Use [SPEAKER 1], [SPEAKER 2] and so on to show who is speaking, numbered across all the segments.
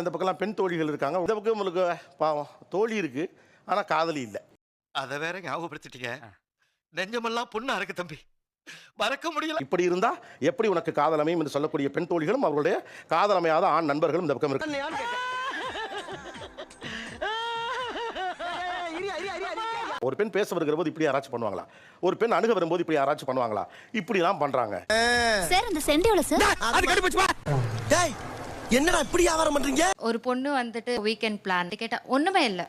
[SPEAKER 1] இந்த பக்கம்லாம் பெண் தோழிகள் இருக்காங்க. இந்த பக்கம் உங்களுக்கு பாவம் தோழி இருக்கு. ஆனா காதலி இல்லை.
[SPEAKER 2] அத வேற ஞாபகப்படுத்திட்டீங்க. நெஞ்சமெல்லாம் பொண்ணா இருக்கு தம்பி. மறக்க முடியல.
[SPEAKER 1] இப்படி இருந்தா எப்படி உனக்கு காதல் அமையும் என்று சொல்லக்கூடிய பெண் தோழிகளும் அவர்களுடைய காதல் அமையாத ஆண் நண்பர்களும் இந்த பக்கம் இருக்கு. ஒரு பெண் பேச வருகிற போது இப்படி யாராச்சும் பண்ணுவாங்களா? ஒரு பெண் அணுக வரும்போது இப்படி யாராச்சும் பண்ணுவாங்களா? இப்படிலாம் பண்றாங்க.
[SPEAKER 3] சார் அந்த சென்ட் எவ்வளவு சார்
[SPEAKER 4] அது கண்டுபிடிச்சு டேய் என்னடா இப்படி வியாபாரம் பண்றீங்க?
[SPEAKER 5] ஒரு பொண்ணு வந்துட்டு வீக்கெண்ட் பிளான் கேட்டா ஒண்ணுமே இல்ல.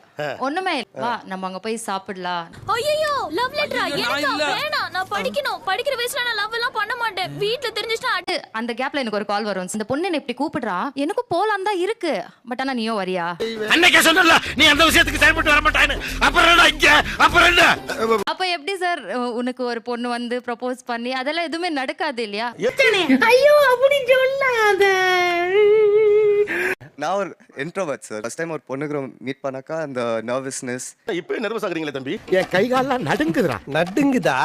[SPEAKER 5] ஒண்ணுமே இல்ல. வா நம்ம அங்க போய் சாப்பிடலாம்.
[SPEAKER 3] ஐயோ லவ் லெட்டரா எனக்கு வேணாம். நான் படிக்கணும். படிக்கிற வயசுல நான் லவ் எல்லாம் பண்ண மாட்டேன். வீட்ல தெரிஞ்சிட்டா
[SPEAKER 5] அந்த கேப்ல எனக்கு ஒரு கால் வரும். இந்த பொண்ணு என்ன இப்படி கூப்பிடுறா? எனக்கும் போலாம் தான் இருக்கு. பட் ஆனா நீயோ வரியா?
[SPEAKER 2] அன்னைக்கே சொன்னல நீ அந்த விஷயத்துக்கு செயல்பட்டு வர மாட்டான்னு. அப்புறம் என்ன இங்க? அப்புறம் என்ன?
[SPEAKER 5] அப்ப எப்படி சார் உனக்கு ஒரு பொண்ணு வந்து ப்ரப்போஸ் பண்ணி அதெல்லாம் எதுவுமே நடக்காது இல்லையா?
[SPEAKER 6] ஐயோ அப்படி சொல்லாத.
[SPEAKER 7] நான் ஒரு இன்ட்ரோவர்ட் சார் ஃபர்ஸ்ட் டைம் ஒரு பொண்ணுக்கு மீட் பண்ணாக்கா அந்த நர்வஸ்னஸ்
[SPEAKER 1] இப்பவே நர்வஸ் ஆகுறீங்களே தம்பி?
[SPEAKER 4] என் கை கால்லாம் நடுங்குதுடா. நடுங்குதா?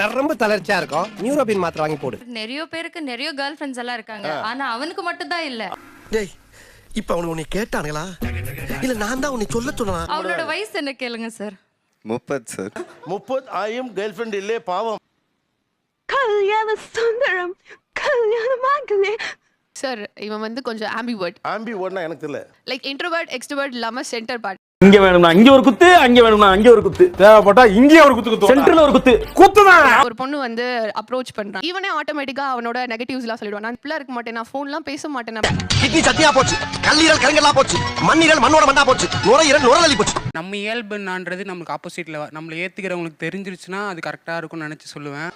[SPEAKER 4] நரம்பு தளர்ச்சியா இருக்கும். நியூரோபின் மாத்திரை வாங்கி போடு.
[SPEAKER 5] நிறைய பேருக்கு நிறைய கேர்ள் ஃப்ரெண்ட்ஸ் எல்லாம் இருக்காங்க. ஆனா அவனுக்கு மட்டும் தான் இல்ல.
[SPEAKER 4] டேய் இப்ப அவனுக்கு உன்னை கேட்டானுங்களா? இல்ல நான் தான் உன்னை சொல்ல சொன்னா
[SPEAKER 5] அவளோட வயசு என்ன கேளுங்க சார்
[SPEAKER 7] முப்பது சார்
[SPEAKER 1] முப்பது ஆயும் கேர்ள் ஃப்ரெண்ட் இல்லே பாவம்.
[SPEAKER 6] கல்யாண சுந்தரம் கல்யாணமாகலே
[SPEAKER 8] சார் இவன் வந்து கொஞ்சம் ஆம்பிவர்ட்
[SPEAKER 1] ஆம்பி ஓடுனா எனக்கு தெரியல
[SPEAKER 8] லைக் இன்ட்ரோவர்ட் எக்ஸ்ட்ரோவர்ட் இல்லாம சென்டர் பார்ட்
[SPEAKER 9] இங்க வேணும்னா இங்க ஒரு குத்து அங்க வேணும்னா அங்க ஒரு குத்து. தேவைப்பட்டா இங்கே ஒரு குத்து குத்து சென்டர்ல ஒரு குத்து. குத்துதான்
[SPEAKER 8] ஒரு பொண்ணு வந்து அப்ரோச் பண்றான். இவனே ஆட்டோமேட்டிக்கா அவனோட நெகட்டிவ்ஸ்லாம் சொல்லிடுவான். நான் இப்படிலாம் இருக்க மாட்டேன் நான் ஃபோன்லாம் பேச மாட்டேன்.
[SPEAKER 4] கிட்னி சத்தியா போச்சு. கல்லீரல் கருங்கல்லா போச்சு. மண்ணீரல் மண்ணோட மண்ணா போச்சு. நுரையீரல் நுரலி போச்சு.
[SPEAKER 10] நம்ம இயல்புன்றது நம்மளுக்கு ஆப்போசிட்ல நம்மளை ஏத்துக்கிறவங்களுக்கு தெரிஞ்சிருச்சுன்னா அது கரெக்டா இருக்கும்னு நினைச்சு சொல்லுவேன்.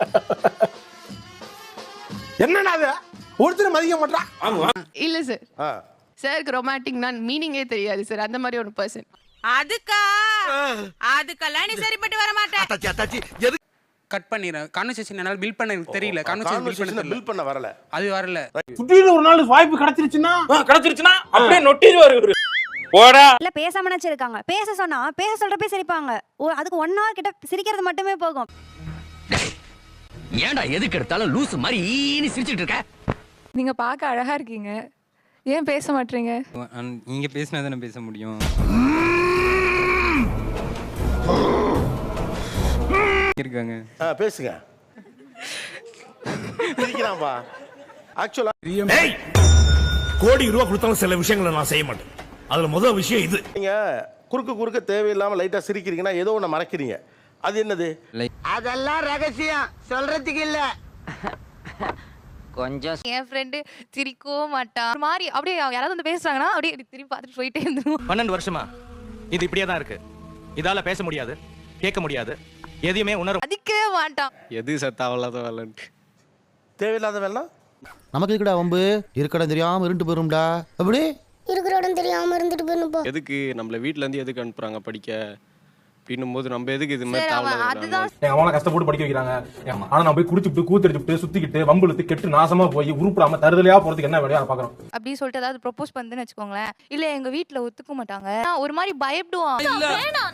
[SPEAKER 4] என்னடா அது ஒருத்தர் மதிக்க மாட்டான்
[SPEAKER 8] இல்ல சார். சாருக்கு ரொமான்டிக்னா மீனிங்கே தெரியாது சார். அந்த மாதிரி ஒரு பர்சன்
[SPEAKER 6] அதுக்கா? அதுக்கெல்லாம் நீ சரிப்பட்டு வர மாட்டேன்
[SPEAKER 10] கட் பண்ணிடுறேன் கான்வர்சேஷன் என்னால பில்ட் பண்ண எனக்கு தெரியல. கான்வர்சேஷன்
[SPEAKER 1] பில் பண்ண வரல.
[SPEAKER 10] அது வரல.
[SPEAKER 9] திடீர்னு ஒரு நாள் வாய்ப்பு கிடைச்சிருச்சுன்னா? கிடைச்சிருச்சுன்னா அப்படியே நொட்டிடுவாரு இவரு. போடா.
[SPEAKER 3] இல்ல பேசாம நினைச்சிருக்காங்க. பேச சொன்னா பேச சொல்றப்பே சிரிப்பாங்க. ஓ அதுக்கு ஒன் ஹவர் கிட்ட சிரிக்கிறது மட்டுமே போகும்.
[SPEAKER 2] ஏன்டா எதுக்கு எடுத்தாலும் லூசு மாதிரி ஈனி சிரிச்சிட்டு இருக்க?
[SPEAKER 8] நீங்க பார்க்க அழகா இருக்கீங்க. ஏன் பேச மாட்டீங்க
[SPEAKER 10] நீங்க பேசினா தானே பேச முடியும். இருக்காங்க.
[SPEAKER 1] ஆ பேசுங்க. சிரிக்கிறான்பா. ஆக்சுவலா
[SPEAKER 9] கோடி ரூபா கொடுத்தாலும் சில விஷயங்களை நான் செய்ய மாட்டேன். அதுல முதல் விஷயம் இது.
[SPEAKER 1] நீங்க குறுக்கு குறுக்க தேவையில்லாம லைட்டா சிரிக்கிறீங்கன்னா ஏதோ ஒண்ணு மறைக்கிறீங்க. அது என்னது?
[SPEAKER 6] அதெல்லாம் ரகசியம். சொல்றதுக்கு இல்ல.
[SPEAKER 5] கொஞ்சம் என் ஃப்ரெண்டு சிரிக்கவும் மாட்டான் ஒரு மாதிரி அப்படியே யாராவது வந்து பேசுறாங்கன்னா அப்படியே திரும்பி பார்த்துட்டு போயிட்டே இருந்துருவோம்.
[SPEAKER 2] பன்னெண்டு வருஷமா? இது இப்படியே தான் இருக்கு. இதால பேச முடியாது கேட்க முடியாது எதையுமே உணர
[SPEAKER 5] மதிக்கவே மாட்டான்.
[SPEAKER 10] எது சத்தாவல்லாத வரலன்ட்டு
[SPEAKER 1] தேவையில்லாத வேலாம்
[SPEAKER 4] நமக்கு இருக்கடா வம்பு? இருக்கடம் தெரியாம இருண்டு போயிரும்டா. அப்படி
[SPEAKER 3] இருக்கிற இடம் தெரியாம இருந்துட்டு போயிருந்து
[SPEAKER 10] எதுக்கு? நம்மள வீட்ல இருந்து எதுக்கு அனுப்புறாங்க படிக்க? அப்படின்னும் போது நம்ம எதுக்கு இது
[SPEAKER 5] அவன் அதுதான்
[SPEAKER 9] எங்க அம்மா கஷ்டப்பட்டு படிக்க வைக்கிறாங்க. ஆனா நான் போய் குடிச்சுட்டு கூத்தடிச்சுட்டு சுத்திக்கிட்டு வம்புழுத்து கெட்டு நாசமா போய் உருப்படாம தருதலையா போறதுக்கு என்ன வேலையா பாக்குறோம்
[SPEAKER 5] அப்படின்னு சொல்லிட்டு ஏதாவது ப்ரொபோஸ் பண்ணுன்னு வச்சுக்கோங்களேன். இல்ல எங்க வீட்ல ஒத்துக்க மாட்டாங்க. நான் ஒரு மாதிரி பயப்படுவான்.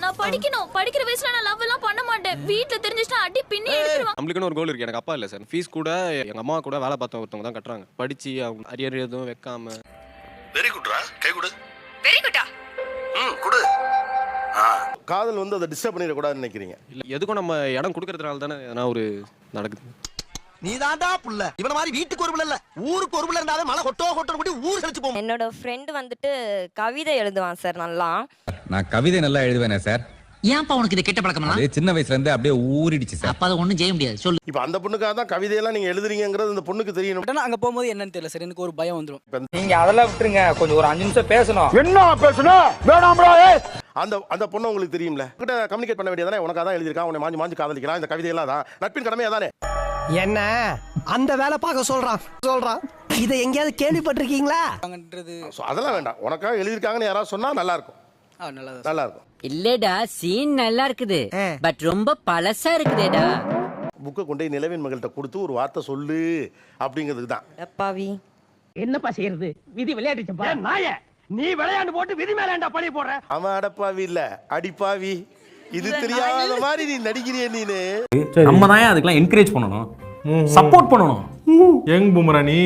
[SPEAKER 3] நான் படிக்கணும். படிக்கிற வயசுல நான் லவ் எல்லாம் பண்ண மாட்டேன். வீட்ல தெரிஞ்சிட்டா அடி பின்னி எடுத்துருவாங்க
[SPEAKER 10] நம்மளுக்குன்னு ஒரு கோல் இருக்கு. எனக்கு அப்பா இல்ல சார் ஃபீஸ் கூட எங்க அம்மா கூட வேலை பார்த்த ஒருத்தவங்க தான் கட்டுறாங்க. படிச்சு அவங்க அரியர் எதுவும் வைக்காம.
[SPEAKER 4] வெரி குட்ரா? கை கொடு.
[SPEAKER 3] வெரி குட்டா?
[SPEAKER 4] ம் கொடு.
[SPEAKER 1] காதல் வந்து அதை டிஸ்டர்ப் பண்ணிடக்கூடாதுன்னு நினைக்கிறீங்க.
[SPEAKER 10] இல்ல எதுக்கும் நம்ம இடம் கொடுக்கறதுனால தானே எதனா ஒரு நடக்குது.
[SPEAKER 4] நீ தாண்டா புள்ள. இவன மாதிரி வீட்டுக்கு ஒரு புள்ள இல்ல. ஊருக்கு ஒரு புள்ள இருந்தாலே மழை கொட்டோ கொட்டோ கூட்டி ஊர் கழிச்சு போகும்.
[SPEAKER 6] என்னோட ஃப்ரெண்ட் வந்துட்டு கவிதை எழுதுவான் சார் நல்லா.
[SPEAKER 7] நான் கவிதை நல்லா எழுதுவேனே சார்
[SPEAKER 6] ஏன்ப்பா உனக்கு இது கெட்ட பழக்கமா
[SPEAKER 7] சின்ன வயசுல இருந்து அப்படியே ஊறிடுச்சு சார்
[SPEAKER 6] அப்ப அதை ஒண்ணும் செய்ய முடியாது. சொல்லு.
[SPEAKER 1] இப்போ அந்த பொண்ணுக்காக தான் கவிதையெல்லாம் நீங்க எழுதுறீங்கிறது அந்த பொண்ணுக்கு தெரியணும்.
[SPEAKER 6] அங்க போகும்போது என்னன்னு தெரியல சார் எனக்கு ஒரு பயம் வந்துரும்.
[SPEAKER 9] நீங்க அதெல்லாம் விட்டுருங்க. கொஞ்சம் ஒரு அஞ்சு நிமிஷம் பேசணும். என்ன பேசணும் வேணாம்டா
[SPEAKER 1] அந்த அந்த பொண்ணு உங்களுக்கு தெரியும்ல? கிட்ட கம்யூனிகேட் பண்ண வேண்டியதானே உனக்கு அதான் எழுதியிருக்கான் உன்னை மாஞ்சி மாஞ்சி காதலிக்கலாம் இந்த கவிதையெல்லாம் தான். நட்பின் கடமை அதானே?
[SPEAKER 4] என்ன? அந்த வேலை பார்க்க சொல்றான். சொல்றான். இதை எங்கேயாவது கேள்விப்பட்டிருக்கீங்களா?
[SPEAKER 1] So, அதெல்லாம் வேண்டாம். உனக்காக எழுதியிருக்காங்கன்னு யாராவது சொன்னா நல்லா இருக்கும் நல்லா இருக்கும்
[SPEAKER 6] இல்லடா சீன் நல்லா இருக்குது. பட் ரொம்ப பழசா இருக்குதேடா.
[SPEAKER 1] புக்கை கொண்டு போய் நிலவின் மகள்கிட்ட கொடுத்து ஒரு வார்த்தை சொல்லு அப்படிங்கிறதுக்கு தான்.
[SPEAKER 6] அப்பாவி என்னப்பா செய்யறது? விதி விளையாட்டுச்சப்பா நாய? நீ விளையாண்டு போட்டு விதி மேலாண்டா பழி போடுற?
[SPEAKER 1] அவன் அடப்பாவி இல்ல அடிப்பாவி. இது தெரியாத மாதிரி நீ நடிக்கிறிய நீனு.
[SPEAKER 9] நம்ம தான் அதுக்கெல்லாம் என்கரேஜ் பண்ணணும்? சப்போர்ட் பண்ணணும். யங் புமராணி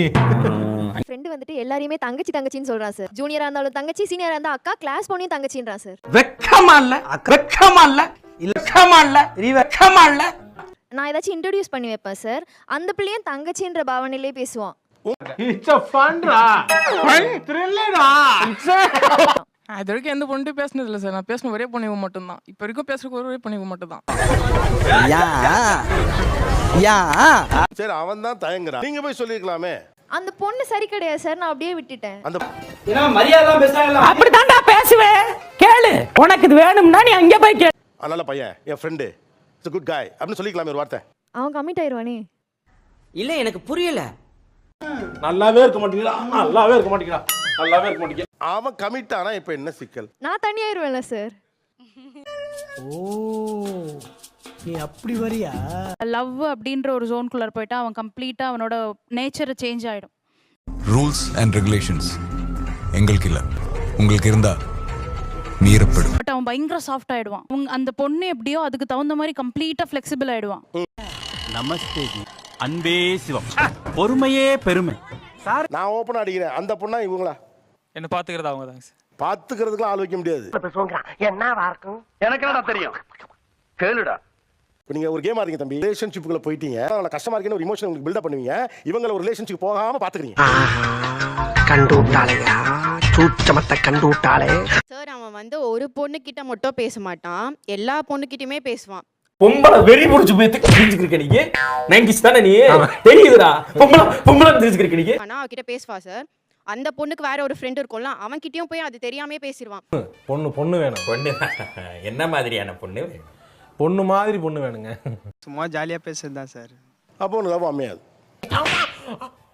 [SPEAKER 3] ஃப்ரெண்டு வந்துட்டு எல்லாரையுமே தங்கச்சி தங்கச்சின்னு சொல்றான் சார் ஜூனியரா இருந்தாலும் தங்கச்சி சீனியரா இருந்தா அக்கா கிளாஸ் பொண்ணையும் தங்கச்சின்றான் சார்
[SPEAKER 6] வெக்கமா இல்ல? வெக்கமா இல்ல? வெக்கமா இல்ல? நீ வெக்கமா இல்ல?
[SPEAKER 3] நான் ஏதாச்சும் இன்ட்ரோடியூஸ் பண்ணி வைப்பேன் சார் அந்த பிள்ளையும் தங்கச்சின்ற பாவனையிலே பேசுவான்.
[SPEAKER 8] அது வரைக்கும் எந்த பொண்ணுட்டும் பேசினது இல்லை சார். நான் பேசின ஒரே பொண்ணு இவன் மட்டும்தான். இப்போ வரைக்கும் பேசுறதுக்கு ஒரே பொண்ணு இவன் மட்டும் தான்
[SPEAKER 4] யா. யா.
[SPEAKER 1] சரி அவன் தான் தயங்குறான். நீங்க போய் சொல்லிருக்கலாமே.
[SPEAKER 3] அந்த பொண்ணு சரி கிடையாது சார். நான் அப்படியே விட்டுட்டேன்.
[SPEAKER 1] அந்த
[SPEAKER 6] அப்படித்தான்டா பேசுவேன். கேளு. உனக்கு இது வேணும்னா நீ அங்க போய் கேளு.
[SPEAKER 1] நல்ல பையன் என் ஃப்ரெண்டு இட்ஸ் குட் காய் அப்படின்னு சொல்லிக்கலாமே ஒரு வார்த்தை.
[SPEAKER 3] அவன் கமிட் ஆயிடுவானே
[SPEAKER 6] இல்ல எனக்கு புரியல.
[SPEAKER 9] நல்லாவே இருக்க மாட்டீங்களா நல்லாவே இருக்க மாட்டீங்களா நல்லாவே இருக்க மாட்டீங்க
[SPEAKER 1] அவன் கமிட் ஆனா இப்ப என்ன சிக்கல்?
[SPEAKER 3] நான் தனியாயிருவேன்ல சார்
[SPEAKER 6] நீ அப்படி வரியா?
[SPEAKER 5] லவ் அப்படின்ற ஒரு ஜோன்குள்ள போயிட்டா அவன் கம்ப்ளீட்டா அவனோட நேச்சர் சேஞ்ச் ஆயிடும்.
[SPEAKER 11] ரூல்ஸ் அண்ட் ரெகுலேஷன்ஸ் எங்களுக்கு இல்லை. உங்களுக்கு இருந்தா மீறப்படும்.
[SPEAKER 5] பட் அவன் பயங்கர சாஃப்ட் ஆயிடுவான். அந்த பொண்ணு எப்படியோ அதுக்கு தகுந்த மாதிரி கம்ப்ளீட்டா ஃபிளெக்சிபிள் ஆயிடுவான்.
[SPEAKER 6] நமஸ்தே அன்பே சிவம். பொறுமையே பெருமை.
[SPEAKER 1] நான் ஓப்பனா அடிக்கிறேன். அந்த பொண்ணா இவங்களா?
[SPEAKER 10] என்ன பாத்துக்கிறது அவங்க தாங்க சார்.
[SPEAKER 1] பாத்துக்கிறதுக்குலாம் ஆள் வைக்க முடியாது.
[SPEAKER 6] என்னவா இருக்கும் எனக்கு என்னடா தெரியும்? கேளுடா.
[SPEAKER 1] இப்போ நீங்க ஒரு கேம் ஆடுறீங்க தம்பி. ரிலேஷன்ஷிப்புக்குள்ள போயிட்டீங்க. அவங்கள கஷ்டமா இருக்குன்னு ஒரு இமோஷன் உங்களுக்கு பில்டப் பண்ணுவீங்க. இவங்கள ஒரு ரிலேஷன்ஷிப் போகாம பாத்துக்கிறீங்க.
[SPEAKER 6] கண்டு விட்டாளையா சூச்சமத்தை கண்டு விட்டாளே
[SPEAKER 8] சார் அவன் வந்து ஒரு பொண்ணு கிட்ட மட்டும் பேச மாட்டான். எல்லா பொண்ணுகிட்டயுமே பேசுவான்.
[SPEAKER 9] பொம்பளை வெறி புடிச்சு போய் தெரிஞ்சுக்கிருக்க நீங்க. நைன்டிஸ் தானே நீ? தெரியுதுடா. பொம்பளை பொம்பளை தெரிஞ்சுக்கிருக்க நீங்க.
[SPEAKER 8] ஆனா அவகிட்ட பேசுவா சார். அந்த பொண்ணுக்கு வேற ஒரு ஃப்ரெண்ட் இருக்கும்ல அவன் கிட்டயும் போய் அது தெரியாமே பேசிடுவான்
[SPEAKER 9] பொண்ணு பொண்ணு வேணும். பொண்ணு என்ன மாதிரியான பொண்ணு? பொண்ணு மாதிரி பொண்ணு வேணுங்க.
[SPEAKER 10] சும்மா ஜாலியா பேசுறது தான் சார்.
[SPEAKER 1] அப்போ லவ் அமையாது.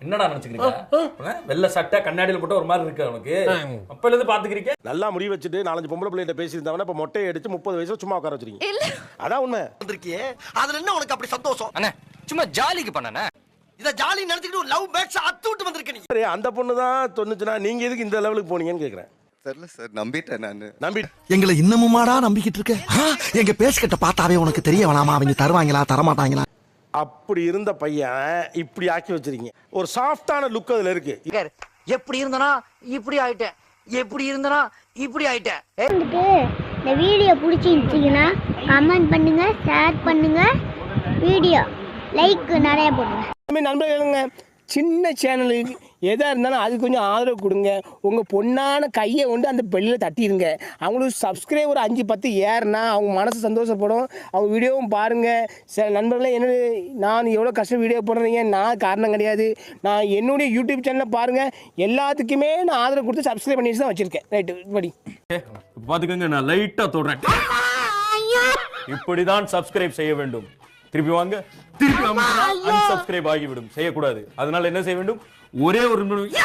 [SPEAKER 9] என்னடா நினைச்சுக்கிறீங்க? வெள்ள சட்டை கண்ணாடியில போட்டு ஒரு மாதிரி இருக்கு அவனுக்கு அப்பல இருந்து பாத்துக்கிறீங்க?
[SPEAKER 1] நல்லா முடி வச்சுட்டு நாலஞ்சு பொம்பளை பிள்ளைகிட்ட பேசியிருந்தவன இப்போ மொட்டையை அடிச்சு முப்பது வயசுல சும்மா உட்கார வச்சிருக்கீங்க.
[SPEAKER 3] இல்ல.
[SPEAKER 1] அதான் உண்மை.
[SPEAKER 4] வந்திருக்கியே. அதுல என்ன உனக்கு அப்படி சந்தோஷம்?
[SPEAKER 7] அண்ணே சும்மா ஜாலிக்கு பண்ணனே
[SPEAKER 4] இத ஜாலி நினைச்சுக்கிட்டு ஒரு லவ் பேக்ஸ் அத்து விட்டு வந்திருக்க நீ.
[SPEAKER 1] சரி அந்த பொண்ணு தான் தொண்ணுச்சுன்னா நீங்க எதுக்கு இந்த லெவலுக்கு போனீங்கன்னு கேக்குறேன்.
[SPEAKER 7] தெரியல சார் நம்பிட்டேன் நான்.
[SPEAKER 1] நம்பி
[SPEAKER 4] எங்களை இன்னமுமாடா நம்பிக்கிட்டு இருக்க? எங்க பேசிக்கிட்ட பார்த்தாவே உனக்கு தெரிய வேணாமா? அவங்க தருவாங்களா தரமாட்டாங்களா?
[SPEAKER 1] அப்படி இருந்த பையன் இப்படி ஆக்கி வச்சிருக்கீங்க. ஒரு சாஃப்டான லுக் அதுல இருக்கு.
[SPEAKER 6] எப்படி இருந்தனா? இப்படி ஆயிட்டேன். எப்படி இருந்தனா? இப்படி ஆயிட்டேன்.
[SPEAKER 3] வந்துட்டு இந்த வீடியோ பிடிச்சிருந்துச்சிங்கன்னா கமெண்ட் பண்ணுங்க ஷேர் பண்ணுங்க. வீடியோ லைக் நிறைய போடுங்க.
[SPEAKER 6] நண்பர்களுங்க சின்ன சேனலுக்கு எதா இருந்தாலும் அது கொஞ்சம் ஆதரவு கொடுங்க. உங்க பொண்ணான கையை கொண்டு அந்த பெல்லில் தட்டிடுங்க அவங்களுக்கு சப்ஸ்கிரைபர் அஞ்சு பத்து ஏறுனா அவங்க மனசு சந்தோஷப்படும். அவங்க வீடியோவும் பாருங்க. சில நண்பர்களே என்ன நான் எவ்வளோ கஷ்டம் வீடியோ போடுறீங்க? நான் காரணம் கிடையாது. நான் என்னுடைய யூடியூப் சேனலை பாருங்க. எல்லாத்துக்குமே நான் ஆதரவு கொடுத்து சப்ஸ்கிரைப் பண்ணி தான் வச்சிருக்கேன். ரைட்டு படி
[SPEAKER 9] பாத்துக்கோங்க நான் லைட்டா தொடுறேன். இப்படிதான் சப்ஸ்கிரைப் செய்ய வேண்டும். திருப்பி வாங்க. திருப்பி அன்சப்ஸ்கிரைப் ஆகிவிடும். செய்யக்கூடாது. அதனால என்ன செய்ய வேண்டும்? ஒரே ஒரு நிமிடம்